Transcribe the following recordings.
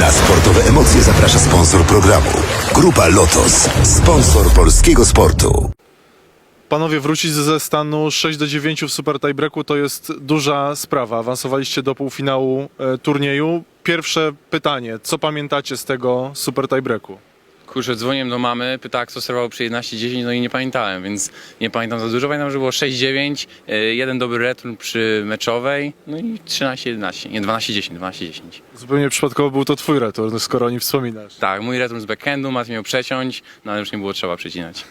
Na sportowe emocje zaprasza sponsor programu. Grupa Lotos, sponsor polskiego sportu. Panowie, wrócić ze stanu 6 do 9 w Super Tiebreaku to jest duża sprawa. Awansowaliście do półfinału e, turnieju. Pierwsze pytanie, co pamiętacie z tego Super Tiebreaku? Kurczę, dzwoniłem do mamy, pytała kto serwował przy 11.10, no i nie pamiętałem, więc nie pamiętam za dużo. Pamiętam, że było 6-9, y, jeden dobry return przy meczowej, no i 13-11, nie 12-10, 12-10. Zupełnie przypadkowo był to twój return, skoro o nim wspominasz. Tak, mój return z backhandu, Mat miał przeciąć, no ale już nie było trzeba przecinać.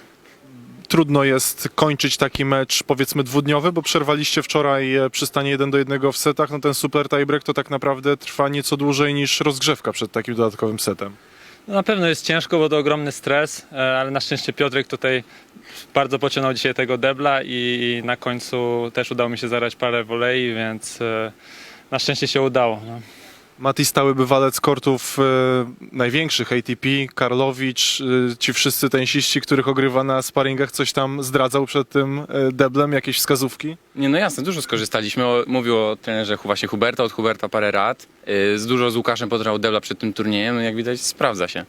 Trudno jest kończyć taki mecz, powiedzmy dwudniowy, bo przerwaliście wczoraj e, przy stanie 1 do 1 w setach. No ten Super Tiebreak to tak naprawdę trwa nieco dłużej niż rozgrzewka przed takim dodatkowym setem. No na pewno jest ciężko, bo to ogromny stres, e, ale na szczęście Piotrek tutaj bardzo pociągnął dzisiaj tego debla i na końcu też udało mi się zagrać parę volei, więc e, na szczęście się udało. No. Mati stały bywalec kortów e, największych ATP, Karlowicz, e, ci wszyscy tenisiści, których ogrywa na sparingach, coś tam zdradzał przed tym e, deblem, jakieś wskazówki? Nie, no jasne, dużo skorzystaliśmy. O, mówił o trenerze Hu- właśnie Huberta, od Huberta parę rad. Y, Z dużo z Łukaszem podrał debla przed tym turniejem, no jak widać sprawdza się.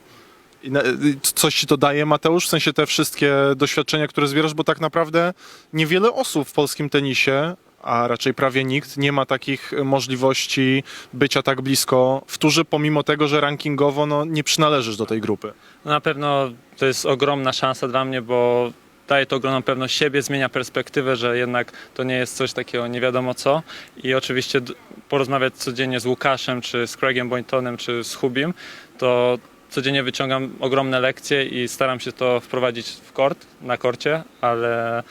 I na, y, coś ci to daje, Mateusz, w sensie te wszystkie doświadczenia, które zbierasz, bo tak naprawdę niewiele osób w polskim tenisie, a raczej prawie nikt, nie ma takich możliwości bycia tak blisko w turze, pomimo tego, że rankingowo no, nie przynależysz do tej grupy. No na pewno to jest ogromna szansa dla mnie, bo daje to ogromną pewność siebie, zmienia perspektywę, że jednak to nie jest coś takiego nie wiadomo co i oczywiście porozmawiać codziennie z Łukaszem, czy z Craigiem Boyntonem, czy z Hubim, to codziennie wyciągam ogromne lekcje i staram się to wprowadzić w kort, na korcie, ale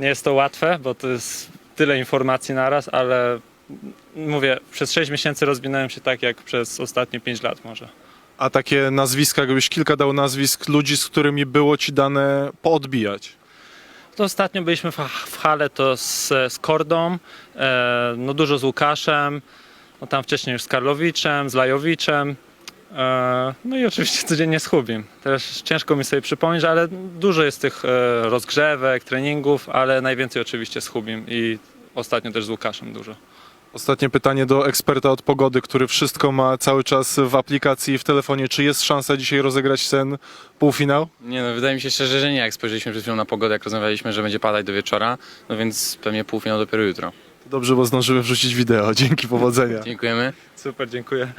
nie jest to łatwe, bo to jest tyle informacji naraz, ale mówię, przez 6 miesięcy rozwinąłem się tak jak przez ostatnie 5 lat może. A takie nazwiska, jakbyś kilka dał nazwisk ludzi, z którymi było ci dane poodbijać. To ostatnio byliśmy w, w hale to z, z Kordą, e, no dużo z Łukaszem, no tam wcześniej już z Karlowiczem, z Lajowiczem, no i oczywiście codziennie z Hubim. Też ciężko mi sobie przypomnieć, ale dużo jest tych e, rozgrzewek, treningów, ale najwięcej oczywiście z Hubim i ostatnio też z Łukaszem dużo. Ostatnie pytanie do eksperta od pogody, który wszystko ma cały czas w aplikacji i w telefonie. Czy jest szansa dzisiaj rozegrać ten półfinał? Nie no, wydaje mi się szczerze, że nie. Jak spojrzeliśmy przed chwilą na pogodę, jak rozmawialiśmy, że będzie padać do wieczora, no więc pewnie półfinał dopiero jutro. Dobrze, bo zdążymy wrzucić wideo. Dzięki, powodzenia. Dziękujemy. Super, dziękuję.